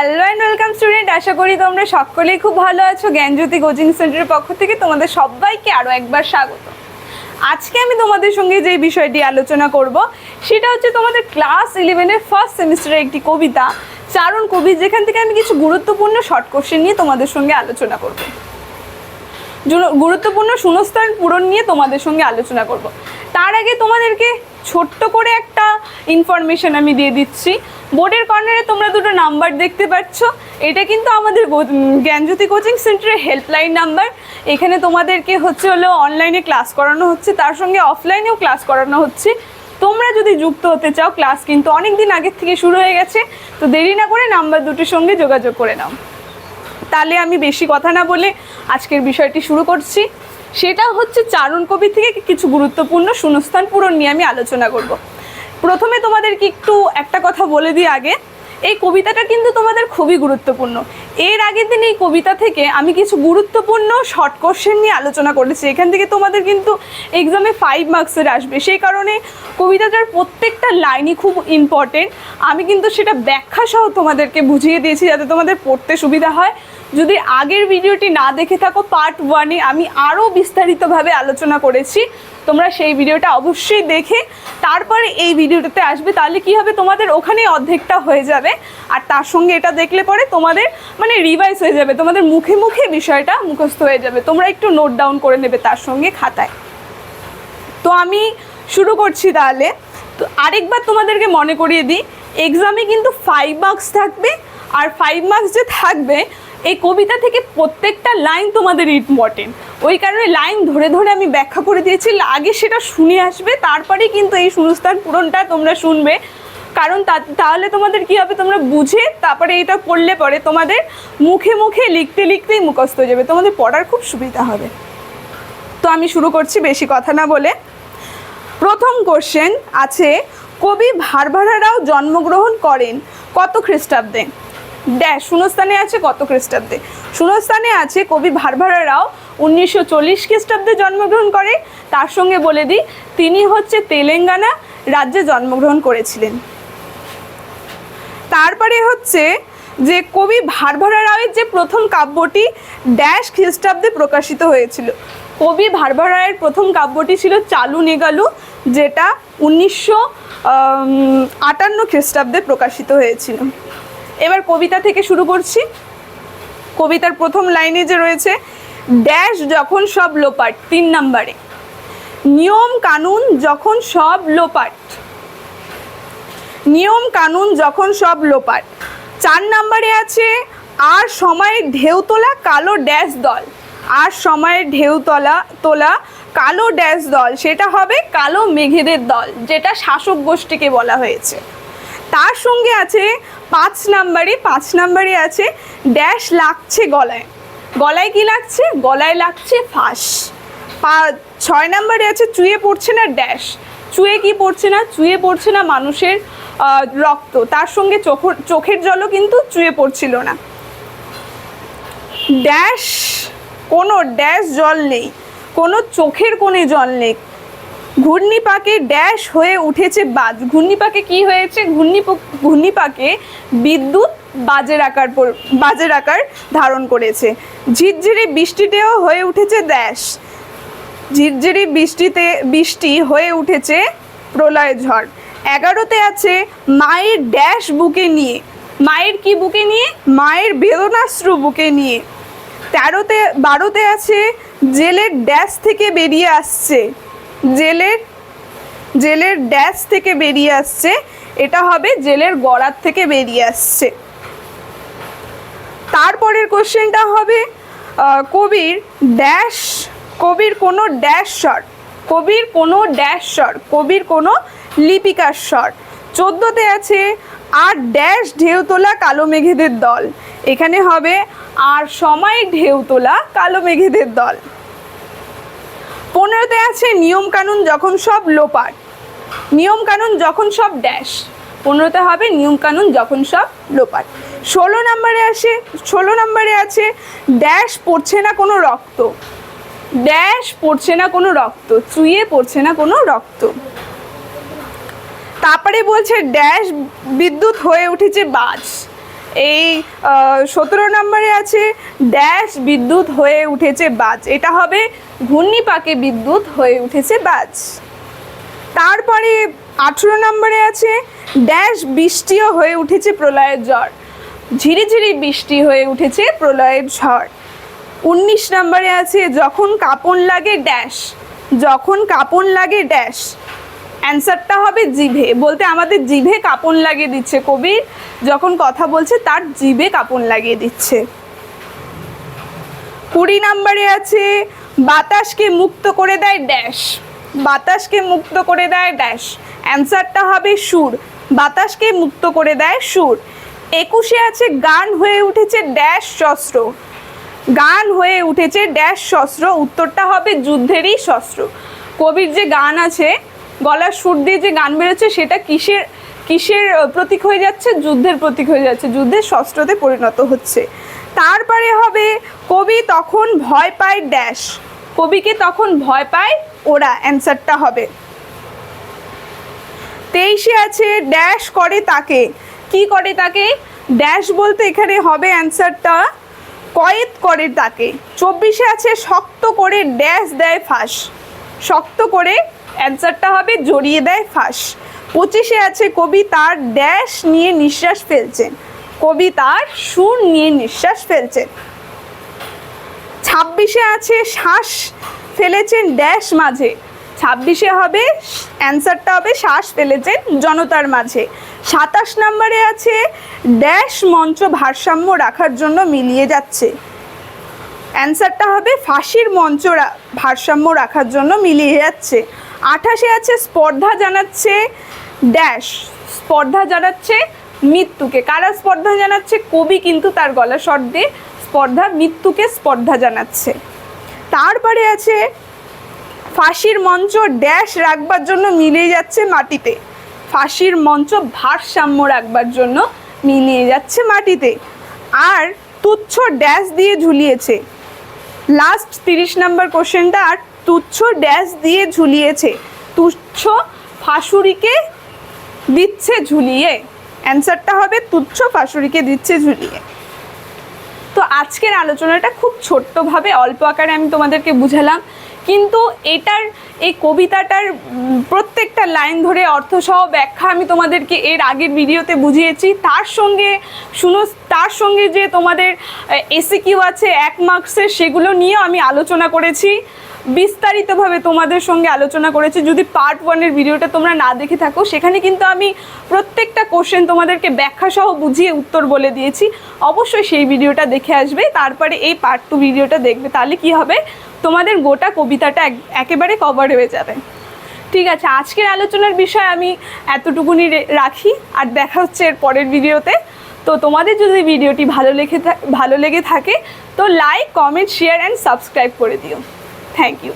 Hello and welcome student আশা করি তোমরা সকলেই খুব ভালো আছো। জ্ঞানজ্যোতি কোচিং সেন্টারের পক্ষ থেকে তোমাদের সবাইকে আরও একবার স্বাগত। আজকে আমি তোমাদের সঙ্গে যে বিষয়টি আলোচনা করব, সেটা হচ্ছে তোমাদের ক্লাস ইলেভেনের ফার্স্ট সেমিস্টারের একটি কবিতা, চারণ কবি, যেখান থেকে আমি কিছু গুরুত্বপূর্ণ শর্ট কোশ্চেন নিয়ে তোমাদের সঙ্গে আলোচনা করব। গুরুত্বপূর্ণ শূন্যস্থান পূরণ নিয়ে তোমাদের সঙ্গে আলোচনা করব। তার আগে তোমাদেরকে ছোট্ট করে একটা ইনফরমেশন আমি দিয়ে দিচ্ছি। বোর্ডের কর্নারে তোমরা দুটো নাম্বার দেখতে পাচ্ছ। এটা কিন্তু আমাদের জ্ঞানজ্যোতি কোচিং সেন্টারের হেল্পলাইন নাম্বার এখানে তোমাদেরকে হচ্ছে হলো অনলাইনে ক্লাস করানো হচ্ছে, তার সঙ্গে অফলাইনেও ক্লাস করানো হচ্ছে। তোমরা যদি যুক্ত হতে চাও ক্লাস কিন্তু অনেক দিন আগের থেকে শুরু হয়ে গেছে, তো দেরি না করে নাম্বার দুটির সঙ্গে যোগাযোগ করে নাও। তাহলে আমি বেশি কথা না বলে আজকের বিষয়টি শুরু করছি। সেটা হচ্ছে চারণ কবি থেকে কিছু গুরুত্বপূর্ণ শূন্যস্থান পূরণ নিয়ে আমি আলোচনা করব। প্রথমে তোমাদেরকে একটু একটা কথা বলে দিই আগে। এই কবিতাটা কিন্তু তোমাদের খুবই গুরুত্বপূর্ণ। এর আগের দিন এই কবিতা থেকে আমি কিছু গুরুত্বপূর্ণ শর্ট কোশ্চেন নিয়ে আলোচনা করেছি। এখান থেকে তোমাদের কিন্তু এক্সামে ফাইভ মার্কসের আসবে। সেই কারণে কবিতাটার প্রত্যেকটা লাইনই খুব ইম্পর্টেন্ট আমি কিন্তু সেটা ব্যাখ্যা সহ তোমাদেরকে বুঝিয়ে দিয়েছি যাতে তোমাদের পড়তে সুবিধা হয়। যদি আগের ভিডিওটি না দেখে থাকো পার্ট ওয়ানে আমি আরও বিস্তারিতভাবে আলোচনা করেছি। তোমরা সেই ভিডিওটা অবশ্যই দেখে, তারপরে এই ভিডিওটাতে আসবে। তাহলে কি হবে? তোমাদের ওখানে অর্ধেকটা হয়ে যাবে। আর তার সঙ্গে এটা দেখলে পরে তোমাদের মানে রিভাইজ হয়ে যাবে। তোমাদের মুখে মুখে বিষয়টা মুখস্থ হয়ে যাবে। তোমরা একটু নোট ডাউন করে নেবে তার সঙ্গে খাতায়। তো আমি শুরু করছি তাহলে। তো আরেকবার তোমাদেরকে মনে করিয়ে দিই এক্সামে কিন্তু ফাইভ মার্কস থাকবে। আর ফাইভ মার্কস যে থাকবে এই কবিতা থেকে প্রত্যেকটা লাইন তোমাদের ইম্পর্টেন্ট। ওই কারণে লাইন ধরে ধরে আমি ব্যাখ্যা করে দিয়েছি, আগে সেটা শুনে আসবে তারপরে কিন্তু এই শূন্যস্থান পূরণটা তোমরা শুনবে। কারণ তাহলে তোমাদের কি হবে? তোমরা বুঝে তারপরে এটা পড়লে পরে তোমাদের মুখে মুখে লিখতে লিখতেই মুখস্থ হয়ে যাবে। তোমাদের পড়ার খুব সুবিধা হবে। তো আমি শুরু করছি বেশি কথা না বলে। প্রথম কোশ্চেন আছে, কবি ভারভারা রাও জন্মগ্রহণ করেন কত খ্রিস্টাব্দে? ড্যাশ শূন্যস্থানে আছে কত খ্রিস্টাব্দে? শূন্যস্থানে আছে কবি ভারভারা রাও উনিশশো চল্লিশ খ্রিস্টাব্দে জন্মগ্রহণ করে। তার সঙ্গে বলে দিই, তিনি হচ্ছে তেলেঙ্গানা রাজ্যে জন্মগ্রহণ করেছিলেন। তারপরে হচ্ছে যে কবি ভারভারা রাওয়ের যে প্রথম কাব্যটি ড্যাশ খ্রিস্টাব্দে প্রকাশিত হয়েছিল। কবি ভারভারা রায়ের প্রথম কাব্যটি ছিল চালু নেগালু, যেটা উনিশশো আটান্ন খ্রিস্টাব্দে প্রকাশিত হয়েছিল। এবার কবিতা থেকে শুরু করছি। কবিতার প্রথম লাইনে যে রয়েছে, ড্যাশ যখন সব লোপাট, তিন নম্বরে। নিয়ম কানুন যখন সব লোপাট। নিয়ম কানুন যখন সব লোপাট। চার নম্বরে আছে, আর সময়ের ঢেউ তোলা কালো ড্যাশ দল। আর সময়ের ঢেউ তোলা তোলা কালো ড্যাশ দল। সেটা হবে কালো মেঘেদের দল, যেটা শাসক গোষ্ঠীকে বলা হয়েছে। তার সঙ্গে আছে পাঁচ নাম্বারে পাঁচ নাম্বারে আছে ড্যাশ লাগছে গলায়। গলায় কি লাগছে? গলায় লাগছে ফাঁস। পা, ছয় নাম্বারে আছে চুয়ে পড়ছে না ড্যাশ। চুয়ে কি পড়ছে না? চুয়ে পড়ছে না মানুষের রক্ত। তার সঙ্গে চোখের চোখের জলও কিন্তু চুয়ে পড়ছিল না। ড্যাশ, কোনো ড্যাশ জল নেই। কোনো চোখের কোণে জল নেই। ঘূর্ণিপাকে ড্যাশ হয়ে উঠেছে বাজ। ঘূর্ণিপাকে কি হয়েছে? ঘূর্ণিপ- ঘূর্ণিপাকে বিদ্যুৎ বাজের আকার বাজের আকার ধারণ করেছে। ঝিরঝিরি বৃষ্টিতেও হয়ে উঠেছে ড্যাশ। ঝিরঝিরি বৃষ্টিতে বৃষ্টি হয়ে উঠেছে প্রলয় ঝড়। এগারোতে আছে মায়ের ড্যাশ বুকে নিয়ে। মায়ের কি বুকে নিয়ে? মায়ের বেদনাশ্রু বুকে নিয়ে। তেরোতে বারোতে আছে জেলের ড্যাশ থেকে বেরিয়ে আসছে। জেলের জেলের ড্যাশ থেকে বেরিয়ে আসছে। এটা হবে জেলের গড়ার থেকে বেরিয়ে আসছে। তারপরের কোশ্চেনটা হবে কবির ড্যাশ, কবির কোনো ড্যাশ স্বর, কবির কোনো ড্যাশ স্বর, কবির কোনো লিপিকার স্বর। চোদ্দোতে আছে, আর ড্যাশ ঢেউ তোলা কালো মেঘেদের দল। এখানে হবে, আর সময় ঢেউ তোলা কালো মেঘেদের দল। পনেরোতে আছে নিয়ম কানুন যখন সব লোপার নিয়ম কানুন যখন সব ড্যাশ। পনেরোতে হবে নিয়ম কানুন যখন সব লোপার ষোলো নম্বরে আসে, ষোলো নম্বরে আছে, ড্যাশ পড়ছে না কোনো রক্ত। ড্যাশ পড়ছে না কোনো রক্ত, চুইয়ে পড়ছে না কোনো রক্ত। তারপরে বলছে, ড্যাশ বিদ্যুৎ হয়ে উঠেছে বাজ এই সতেরো নম্বরে আছে, ড্যাশ বিদ্যুৎ হয়ে উঠেছে বাজ। এটা হবে ঘূর্ণিপাকে বিদ্যুৎ হয়ে উঠেছে বাজ। তারপরে আঠেরো নম্বরে আছে, ড্যাশ বৃষ্টিও হয়ে উঠেছে প্রলয়ের ঝড়। ঝিরিঝিরি বৃষ্টি হয়ে উঠেছে প্রলয়ের ঝড়। উনিশ নম্বরে আছে, যখন কাপন লাগে ড্যাশ। যখন কাপন লাগে ড্যাশ। অ্যান্সারটা হবে জিভে। বলতে আমাদের জিভে কাপন লাগিয়ে দিচ্ছে কবির যখন কথা বলছে, তার জিভে কাপন লাগিয়ে দিচ্ছে। কুড়ি নাম্বারে আছে, বাতাসকে মুক্ত করে দেয় ড্যাশ। বাতাসকে মুক্ত করে দেয় ড্যাশ। অ্যান্সারটা হবে সুর। বাতাসকে মুক্ত করে দেয় সুর। একুশে আছে, গান হয়ে উঠেছে ড্যাশ শস্ত্র। গান হয়ে উঠেছে ড্যাশ শস্ত্র। উত্তরটা হবে যুদ্ধেরই শস্ত্র। কবির যে গান আছে গলার সুর দিয়ে যে গান বেরোচ্ছে, সেটা কিসের কিসের প্রতীক হয়ে যাচ্ছে? যুদ্ধের প্রতীক হয়ে যাচ্ছে। যুদ্ধের শস্ত্রতে পরিণত হচ্ছে। তারপরে হবে কবি তখন ভয় পায় ড্যাশ। কবিকে তখন ভয় পায় ওরা। অ্যান্সারটা হবে। তেইশে আছে, ড্যাশ করে তাকে। কি করে তাকে? ড্যাশ বলতে এখানে হবে অ্যান্সারটা কয়েদ করে তাকে। চব্বিশে আছে, শক্ত করে ড্যাশ দেয় ফাঁস। শক্ত করে অ্যান্সারটা হবে, জড়িয়ে দেয় ফাঁস। পঁচিশে আছে কবি তার ড্যাশ নিয়ে নিঃশ্বাস ফেলছেন। কবি তার সুর নিয়ে নিঃশ্বাস ফেলছেন। ছাব্বিশে আছে শ্বাস ফেলেছেন ড্যাশ মাঝে। ছাব্বিশে হবে, অ্যান্সারটা হবে শ্বাস ফেলেছেন জনতার মাঝে। সাতাশ নম্বরে আছে, ড্যাশ মঞ্চ ভারসাম্য রাখার জন্য মিলিয়ে যাচ্ছে। অ্যান্সারটা হবে ফাঁসির মঞ্চ ভারসাম্য রাখার জন্য মিলিয়ে যাচ্ছে। আঠাশে আছে স্পর্ধা জানাচ্ছে ড্যাশ। স্পর্ধা জানাচ্ছে মৃত্যুকে। কারা স্পর্ধা জানাচ্ছে? কবি কিন্তু তার গলা স্বর দিয়ে স্পর্ধা, মৃত্যুকে স্পর্ধা জানাচ্ছে। তারপরে আছে ফাঁসির মঞ্চ ড্যাশ রাখবার জন্য মিলিয়ে যাচ্ছে মাটিতে। ফাঁসির মঞ্চ ভারসাম্য রাখবার জন্য মিলিয়ে যাচ্ছে মাটিতে। আর তুচ্ছ ড্যাশ দিয়ে ঝুলিয়েছে। লাস্ট তিরিশ নাম্বার কোশ্চেনটা আর তুচ্ছ ড্যাশ দিয়ে ঝুলিয়েছে। তুচ্ছ ফাঁসুরিকে দিচ্ছে ঝুলিয়ে। অ্যান্সারটা হবে তুচ্ছ ফাঁসুরিকে দিচ্ছে ঝুলিয়ে। আজকের আলোচনাটা খুব ছোট্টভাবে, অল্প আকারে আমি তোমাদেরকে বুঝালাম। কিন্তু এটার, এই কবিতাটার প্রত্যেকটা লাইন ধরে অর্থসহ ব্যাখ্যা আমি তোমাদেরকে এর আগের ভিডিওতে বুঝিয়েছি। তার সঙ্গে শুনো, তার সঙ্গে যে তোমাদের এসি কিউ আছে, এক মার্কসের, সেগুলো নিয়েও আমি আলোচনা করেছি। বিস্তারিতভাবে তোমাদের সঙ্গে আলোচনা করেছি। যদি পার্ট ওয়ানের ভিডিওটা তোমরা না দেখে থাকো, সেখানে কিন্তু আমি প্রত্যেকটা কোশ্চেন তোমাদেরকে ব্যাখ্যা সহ বুঝিয়ে উত্তর বলে দিয়েছি। অবশ্যই সেই ভিডিওটা দেখে আসবে, তারপরে এই পার্ট টু ভিডিওটা দেখবে, তাহলে কি হবে? তোমাদের গোটা কবিতাটা এক- একেবারে কভার হয়ে যাবে। ঠিক আছে, আজকের আলোচনার বিষয় আমি এতটুকুনি রাখি, আর দেখা হচ্ছে এর পরের ভিডিওতে তো তোমাদের যদি ভিডিওটি ভালো লেগে ভালো লেগে থাকে, তো like comment share and subscribe করে দিও। Thank you